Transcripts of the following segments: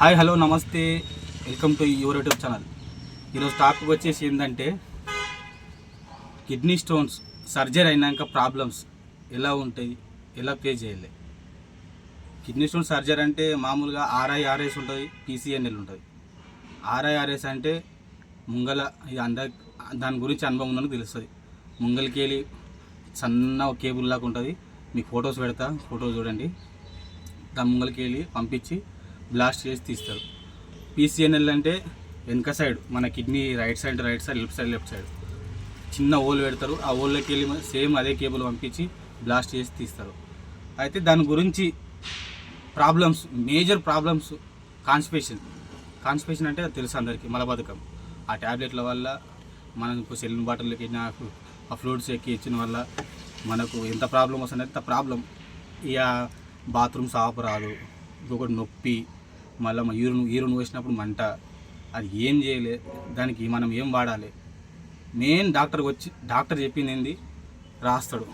Hi hello నమస్తే. Welcome to your YouTube channel. ఈరోజు topic వచ్చేసి ఏంటంటే కిడ్నీ స్టోన్స్ సర్జరీ అయినాక ప్రాబ్లమ్స్ ఎలా ఉంటాయి ఎలా పే చేయాలి? కిడ్నీ స్టోన్ సర్జరీ అంటే మామూలుగా ఆర్ఐఆర్ఎస్ ఉంటుంది పీసీఎన్ఎల్ ఉంటుంది. ఆర్ఐఆర్ఎస్ అంటే ముంగల ఇది అందరి దాని గురించి అనుభవం ఉన్నది తెలుస్తుంది. ముంగలికి వెళ్ళి సన్న కేబుల్ లాగా ఉంటుంది. మీకు ఫొటోస్ పెడతా ఫోటోస్ చూడండి. దాని ముంగలికి వెళ్ళి పంపించి బ్లాస్ట్ చేసి తీస్తారు. పీసీఎన్ఎల్ అంటే వెనక సైడ్ మన kidney right side right side left side left side చిన్న హోల్ పెడతారు. ఆ హోల్లోకి వెళ్ళి సేమ్ అదే కేబుల్ పంపించి బ్లాస్ట్ చేసి తీస్తారు. అయితే దాని గురించి problems major problems constipation constipation అంటే అది తెలుసు అందరికీ మలబద్ధకం ఆ ట్యాబ్లెట్ల వల్ల మనకు సెల్లిన్ బాటిల్కి ఆ ఫ్లూయిడ్స్ ఎక్కి ఇచ్చిన వల్ల మనకు ఎంత ప్రాబ్లం వస్తుంది అంత ప్రాబ్లం ఇక బాత్రూమ్ సాఫ్ రాదు. ఇంకొకటి నొప్పి. మళ్ళీ యూరిన్ ఈరును వేసినప్పుడు మంట. అది ఏం చేయలే దానికి మనం ఏం వాడాలి? మెయిన్ డాక్టర్కి వచ్చి డాక్టర్ చెప్పింది ఏంది? రాస్తాడు.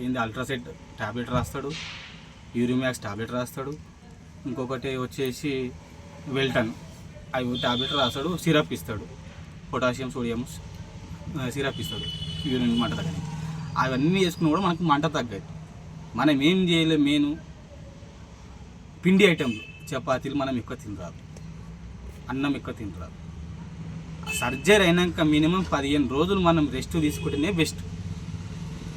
ఏంది? అల్ట్రాసెట్ ట్యాబ్లెట్ రాస్తాడు యూరిమాక్స్ ట్యాబ్లెట్ రాస్తాడు ఇంకొకటి వచ్చేసి వెల్టన్. అవి ట్యాబ్లెట్ రాస్తాడు సిరప్ ఇస్తాడు. పొటాషియం సోడియం సిరప్ ఇస్తాడు యూరిన్ మంట తగ్గని. అవన్నీ వేసుకున్నా కూడా మనకు మంట తగ్గదు మనం ఏం చేయలేం మెయిన్ పిండి ఐటెంలు. చపాతీలు మనం ఎక్కువ తినరాదు. అన్నం ఎక్కువ తినరాదు. సర్జరీ అయినాక మినిమం పదిహేను రోజులు మనం రెస్ట్ తీసుకుంటేనే బెస్ట్.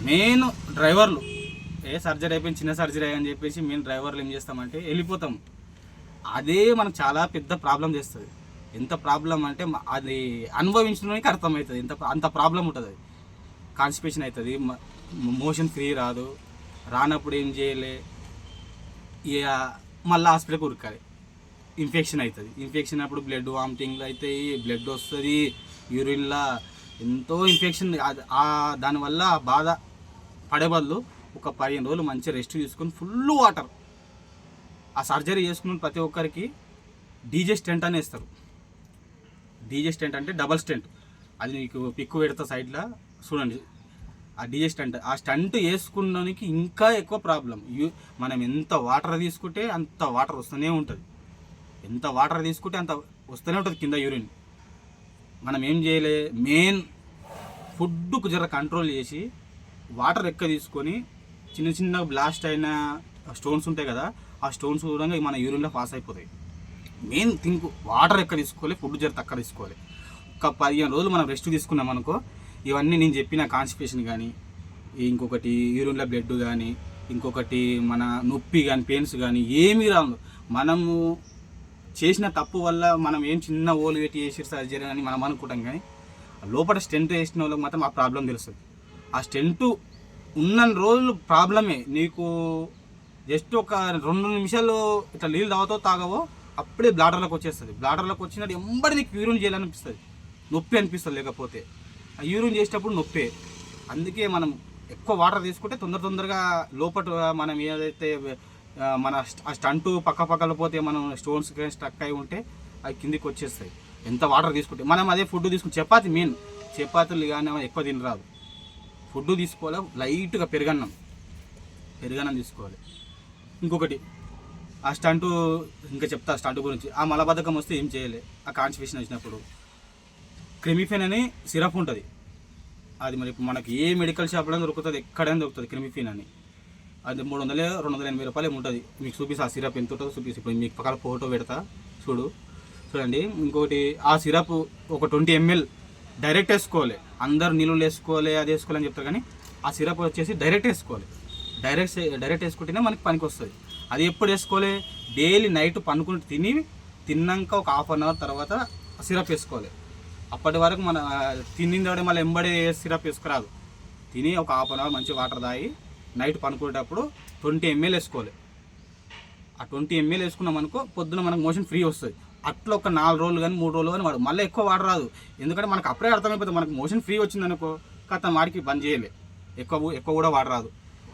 మెయిన్ డ్రైవర్లు ఏ సర్జరీ అయిపోయింది చిన్న సర్జరీ అని చెప్పేసి మేము డ్రైవర్లు ఏం చేస్తామంటే వెళ్ళిపోతాం అదే మనకు చాలా పెద్ద ప్రాబ్లం చేస్తుంది. ఎంత ప్రాబ్లం అంటే అది అనుభవించడానికి అర్థమవుతుంది. ఎంత అంత ప్రాబ్లం ఉంటుంది. అది కాన్స్టిపేషన్ అవుతుంది మోషన్ ఫ్రీ రాదు. రానప్పుడు ఏం చేయలే? ఇక మళ్ళీ హాస్పిటల్కి ఉరకాలి ఇన్ఫెక్షన్ అవుతుంది ఇన్ఫెక్షన్ అప్పుడు బ్లడ్ వామిటింగ్లు అవుతాయి బ్లడ్ వస్తుంది యూరిన్లా ఎంతో ఇన్ఫెక్షన్ దానివల్ల బాధ పడే బదులు ఒక పదిహేను రోజులు మంచిగా రెస్ట్ తీసుకొని ఫుల్ వాటర్ ఆ సర్జరీ చేసుకున్న ప్రతి ఒక్కరికి డీజే స్టెంట్ అని వేస్తారు డీజే స్టెంట్ అంటే డబల్ స్టెంట్ అది నీకు పిక్కు పెడతా సైడ్లో చూడండి. ఆ డీజే స్టంట్ ఆ స్టంట్ వేసుకున్నానికి ఇంకా ఎక్కువ ప్రాబ్లం. మనం ఎంత వాటర్ తీసుకుంటే అంత వాటర్ వస్తూనే ఉంటుంది. ఎంత వాటర్ తీసుకుంటే అంత వస్తూనే ఉంటుంది కింద యూరిన్. మనం ఏం చేయలే మెయిన్ ఫుడ్కు జర కంట్రోల్ చేసి వాటర్ ఎక్కువ తీసుకొని చిన్న చిన్న బ్లాస్ట్ అయిన స్టోన్స్ ఉంటాయి కదా ఆ స్టోన్స్ కూడా మన యూరిన్లో పాస్ అయిపోతాయి. మెయిన్ థింక్ వాటర్ ఎక్కువ తీసుకోవాలి ఫుడ్ జర తక్కువ తీసుకోవాలి. ఒక పదిహేను రోజులు మనం రెస్ట్ తీసుకున్నాం అనుకో ఇవన్నీ నేను చెప్పిన కాన్స్టిపేషన్ కానీ ఇంకొకటి యూరిన్లో బ్లడ్ కానీ ఇంకొకటి మన నొప్పి కానీ పెయిన్స్ కానీ ఏమీ రాదు మనము చేసిన తప్పు వల్ల మనం ఏం చిన్న ఓలు పెట్టి చేసి సర్జరీ అని మనం అనుకుంటాం కానీ లోపల స్టెంట్ వేసిన వాళ్ళకి మాత్రం ఆ ప్రాబ్లం తెలుస్తుంది. ఆ స్టెంట్ ఉన్న రోజులు ప్రాబ్లమే నీకు జస్ట్ ఒక రెండు నిమిషాలు ఇట్లా నీళ్ళు తాగుతో తాగవో అప్పుడే బ్లాడర్లోకి వచ్చేస్తుంది. బ్లాడర్లోకి వచ్చినట్టు ఎంబడి నీకు యూరిన్ చేయాలనిపిస్తుంది. నొప్పి అనిపిస్తుంది లేకపోతే. యూరిన్ చేసేటప్పుడు నొప్పే. అందుకే మనం ఎక్కువ వాటర్ తీసుకుంటే తొందర తొందరగా లోపల మనం ఏదైతే మన ఆ స్టంటు పక్క పక్కన పోతే మనం స్టోన్స్ స్టక్ అయి ఉంటే అవి కిందికి వచ్చేస్తాయి. ఎంత వాటర్ తీసుకుంటే మనం అదే ఫుడ్ తీసుకుని చపాతి మెయిన్. చపాతీలు కానీ ఎక్కువ తినరాదు. ఫుడ్ తీసుకోవాలి లైట్గా పెరుగన్నం. పెరుగన్నం తీసుకోవాలి. ఇంకొకటి ఆ స్టంటు ఇంకా చెప్తా స్టంట్ గురించి. ఆ మలబద్ధకం వస్తే ఏం చేయలే? ఆ కాన్స్టిపేషన్ వచ్చినప్పుడు. క్రిమిఫిన్ అని సిరప్ ఉంటుంది. అది మరి ఇప్పుడు మనకి ఏ మెడికల్ షాప్లో దొరుకుతుంది ఎక్కడైనా దొరుకుతుంది క్రిమిఫిన్ అని. అది మూడు వందలే రెండు వందల ఎనభై రూపాయలు ఉంటుంది మీకు చూపిస్తా ఆ సిరప్ ఎంత ఉంటుందో చూపిస్తా. ఇప్పుడు మీకు పక్కన ఫోటో పెడతా చూడు. చూడండి ఇంకోటి ఆ సిరప్ ఒక ట్వంటీ ఎంఎల్ డైరెక్ట్ వేసుకోవాలి. అందరు నీళ్ళు వేసుకోవాలి అది వేసుకోవాలని చెప్తారు కానీ ఆ సిరప్ వచ్చేసి డైరెక్ట్ వేసుకోవాలి. డైరెక్ట్ డైరెక్ట్ వేసుకుంటేనే మనకి పనికి వస్తుంది. అది ఎప్పుడు వేసుకోవాలి? డైలీ నైట్ పనుకుని తిని తిన్నాక ఒక హాఫ్ అన్ అవర్ తర్వాత సిరప్ వేసుకోవాలి. అప్పటి వరకు మన ఆ, మళ్ళీ ఎంబడి సిరప్ వేసుకురాదు. తిని ఒక హాఫ్ అన్ అవర్ మంచి వాటర్ తాగి నైట్ పనుకునేటప్పుడు ట్వంటీ ఎంఎల్ వేసుకోవాలి. ఆ ట్వంటీ ఎంఎల్ వేసుకున్నాం అనుకో పొద్దున మనకు మోషన్ ఫ్రీ వస్తుంది. అట్లా ఒక నాలుగు రోజులు కానీ మూడు రోజులు కానీ వాడు మళ్ళీ ఎక్కువ వాటర్ రాదు. ఎందుకంటే మనకు అప్పుడే అర్థమైపోతుంది మనకు మోషన్ ఫ్రీ వచ్చింది అనుకో కథ వాడికి బంద్ చేయలే. ఎక్కువ ఎక్కువ కూడా వాటర్ రాదు.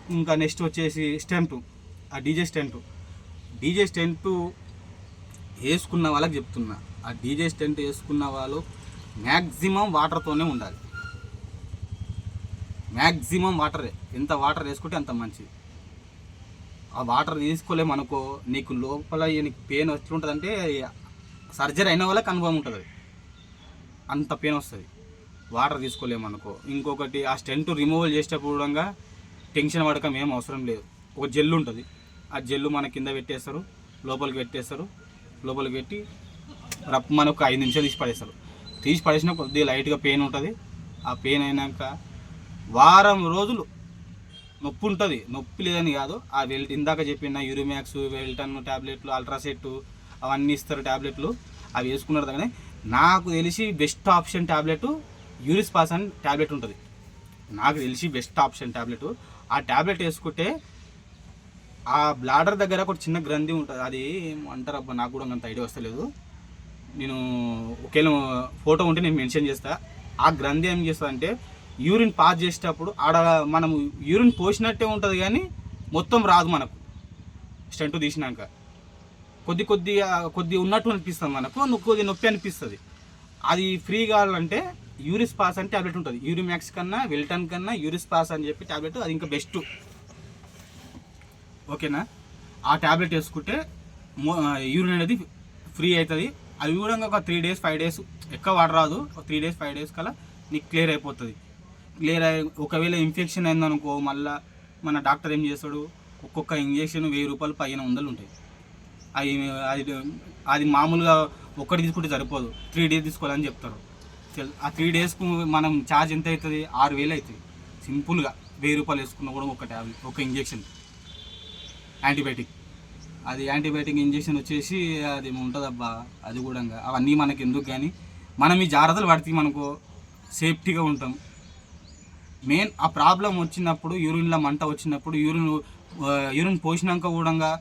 ఇంకా నెక్స్ట్ వచ్చేసి స్టెంట్ ఆ డీజే స్టెంట్ డీజే స్టెంట్ వేసుకున్న వాళ్ళకి చెప్తున్నా. ఆ డీజే స్టెంట్ వేసుకున్న వాళ్ళు మ్యాక్సిమం వాటర్తోనే ఉండాలి. మ్యాక్సిమం వాటరే ఎంత వాటర్ వేసుకుంటే అంత మంచిది. ఆ వాటర్ తీసుకోలేము అనుకో నీకు లోపల నీకు పెయిన్ ఎట్లుంటుంది సర్జరీ అయిన వాళ్ళకి అనుభవం ఉంటుంది. అంత పెయిన్ వస్తుంది. వాటర్ తీసుకోలేము అనుకో ఇంకొకటి ఆ స్టెంట్ రిమూవల్ చేసేటప్పుడు కూడా టెన్షన్ పడకం ఏం అవసరం లేదు. ఒక జెల్ ఉంటుంది. ఆ జెల్లు మన కింద పెట్టేస్తారు లోపలికి పెట్టేస్తారు. లోపలికి పెట్టి రప్పు మనకు ఐదు నిమిషాలు తీసి పడేస్తారు. తీసి పడేసిన కొద్దిగా లైట్గా పెయిన్ ఉంటుంది. ఆ పెయిన్ అయినాక వారం రోజులు నొప్పి ఉంటుంది. నొప్పి లేదని కాదు. ఆ వెల్ ఇందాక చెప్పిన యూరిమాక్స్ వెల్టన్ ట్యాబ్లెట్లు అల్ట్రాసెట్ అవన్నీ ఇస్తారు ట్యాబ్లెట్లు అవి వేసుకున్నారు కానీ నాకు తెలిసి best option tablet Urispas అని ట్యాబ్లెట్ ఉంటుంది. నాకు తెలిసి బెస్ట్ ఆప్షన్ ట్యాబ్లెట్ ఆ ట్యాబ్లెట్ వేసుకుంటే ఆ బ్లాడర్ దగ్గర ఒక చిన్న గ్రంథి ఉంటుంది. అది ఏం అంటారు అబ్బా నాకు కూడా అంత ఐడియా వస్తలేదు. నేను ఒకవేళ ఫోటో ఉంటే నేను మెన్షన్ చేస్తా. ఆ గ్రంథి ఏం చేస్తుంది అంటే యూరిన్ పాస్ చేసేటప్పుడు ఆడ మనం యూరిన్ పోసినట్టే ఉంటుంది కానీ మొత్తం రాదు మనకు. స్టెంట్ తీసినాక. కొద్ది కొద్ది కొద్ది ఉన్నట్టు అనిపిస్తుంది మనకు కొద్ది నొప్పి అనిపిస్తుంది. అది ఫ్రీ కావాలంటే యూరిస్ పాస్ అని ట్యాబ్లెట్ ఉంటుంది. యూరిమ్యాక్స్ కన్నా వెల్టన్ కన్నా యూరిస్ పాస్ అని చెప్పి ట్యాబ్లెట్ అది ఇంకా బెస్ట్. ఓకేనా? ఆ ట్యాబ్లెట్ వేసుకుంటే యూరిన్ అనేది ఫ్రీ అవుతుంది. అవి కూడా ఒక త్రీ డేస్ ఫైవ్ డేస్ ఎక్కువ వాడరాదు. ఒక త్రీ డేస్ ఫైవ్ డేస్ కల్లా నీకు క్లియర్ అయిపోతుంది. క్లియర్ అయ్యి ఒకవేళ ఇన్ఫెక్షన్ అయిందనుకో మళ్ళీ మన డాక్టర్ ఏం చేస్తాడు? ఒక్కొక్క ఇంజెక్షన్ వెయ్యి రూపాయలు పైన వందలు ఉంటాయి. అది అది అది మామూలుగా ఒక్కటి తీసుకుంటే సరిపోదు. త్రీ డేస్ తీసుకోవాలని చెప్తారు. ఆ త్రీ డేస్కు మనం ఛార్జ్ ఎంత అవుతుంది ఆరు వేలు అవుతుంది సింపుల్గా వెయ్యి రూపాయలు వేసుకున్న కూడా ఒక ట్యాబ్లెట్ ఒక ఇంజెక్షన్ యాంటీబయాటిక్ అది యాంటీబయాటిక్ ఇంజెక్షన్ వచ్చేసి అది ఉంటుందబ్బా అది కూడా అవన్నీ మనకి ఎందుకు కానీ మనం ఈ జాగ్రత్తలు పడితే మనకు సేఫ్టీగా ఉంటాం. మెయిన్ ఆ ప్రాబ్లం వచ్చినప్పుడు యూరిన్లో మంట వచ్చినప్పుడు యూరిన్ యూరిన్ పోసినాక కూడా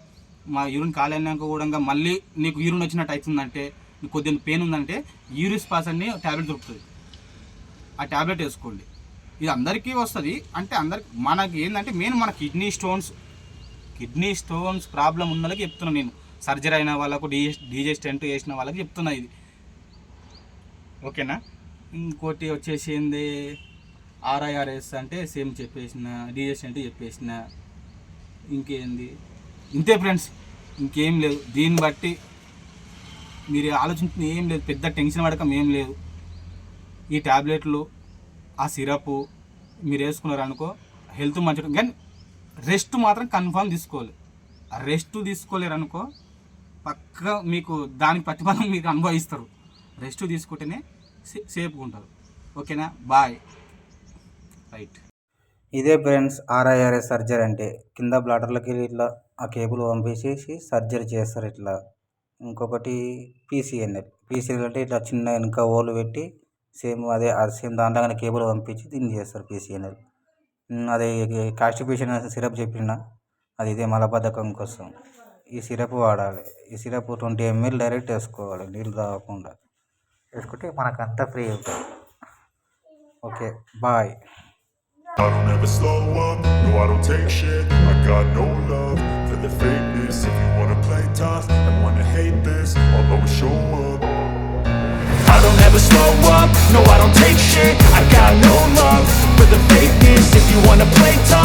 మా యూరిన్ కాలేనాక కూడా మళ్ళీ నీకు యూరిన్ వచ్చినట్టు అవుతుందంటే నీకు కొద్దిగా పెయిన్ ఉందంటే యూరిస్ పాస్ అని ట్యాబ్లెట్ దొరుకుతుంది. ఆ ట్యాబ్లెట్ వేసుకోండి. ఇది అందరికీ వస్తుంది. అంటే అందరికి మనకి ఏంటంటే మెయిన్ మన kidney stones kidney stones problem ఉన్న వాళ్ళకి చెప్తున్నా నేను. సర్జరీ అయిన వాళ్ళకు డీజెస్ డీజే స్టెంట్ వేసిన వాళ్ళకి చెప్తున్నా ఇది. ఓకేనా? ఇంకోటి వచ్చేసి ఏంది? ఆర్ఐఆర్ఎస్ అంటే సేమ్ చెప్పేసిన డీజే స్టెంట్ చెప్పేసిన. ఇంకేంది? ఇంతే ఫ్రెండ్స్. ఇంకేం లేదు. దీన్ని బట్టి మీరు ఆలోచించిన ఏం లేదు. పెద్ద టెన్షన్ పడకం ఏం లేదు. ఈ ట్యాబ్లెట్లు ఆ సిరప్ మీరు వేసుకున్నారు అనుకో హెల్త్ మంచిగా కానీ రెస్ట్ మాత్రం కన్ఫామ్ తీసుకోవాలి. ఆ రెస్ట్ తీసుకోలేరు అనుకో పక్క మీకు దాని ప్రతిఫలం మీకు అనుభవిస్తారు. రెస్ట్ తీసుకుంటేనే సే సేఫ్గా ఉంటారు. ఓకేనా? బాయ్. రైట్. ఇదే ఫ్రెండ్స్ ఆర్ఐఆర్ఎస్ సర్జరీ అంటే కింద బ్లాడర్లకి ఇట్లా ఆ కేబుల్ పంపించేసి సర్జరీ చేస్తారు ఇట్లా. ఇంకొకటి పీసీఎన్ఎల్. పీసీఎల్ అంటే ఇట్లా చిన్న వెనుక ఓలు పెట్టి సేమ్ అదే అది సేమ్ కానీ కేబుల్ పంపించి దీన్ని చేస్తారు పీసీఎన్ఎల్. అది కాన్స్టిపేషన్ సిరప్ చెప్పిన అది ఇదే మలబద్ధకం కోసం ఈ సిరప్ వాడాలి ఈ సిరప్ ట్వంటీ ఎంఎల్ డైరెక్ట్ వేసుకోవాలి నీళ్ళు తాగకుండా వేసుకుంటే మనకంతా ఫ్రీ అవుతుంది okay bye I don't ever slow up, no I don't take shit I got no love for the fakeness If you wanna play tough and wanna hate this I'll always show up I don't ever slow up, no I don't take shit I got no love the fakeness If you wanna play tough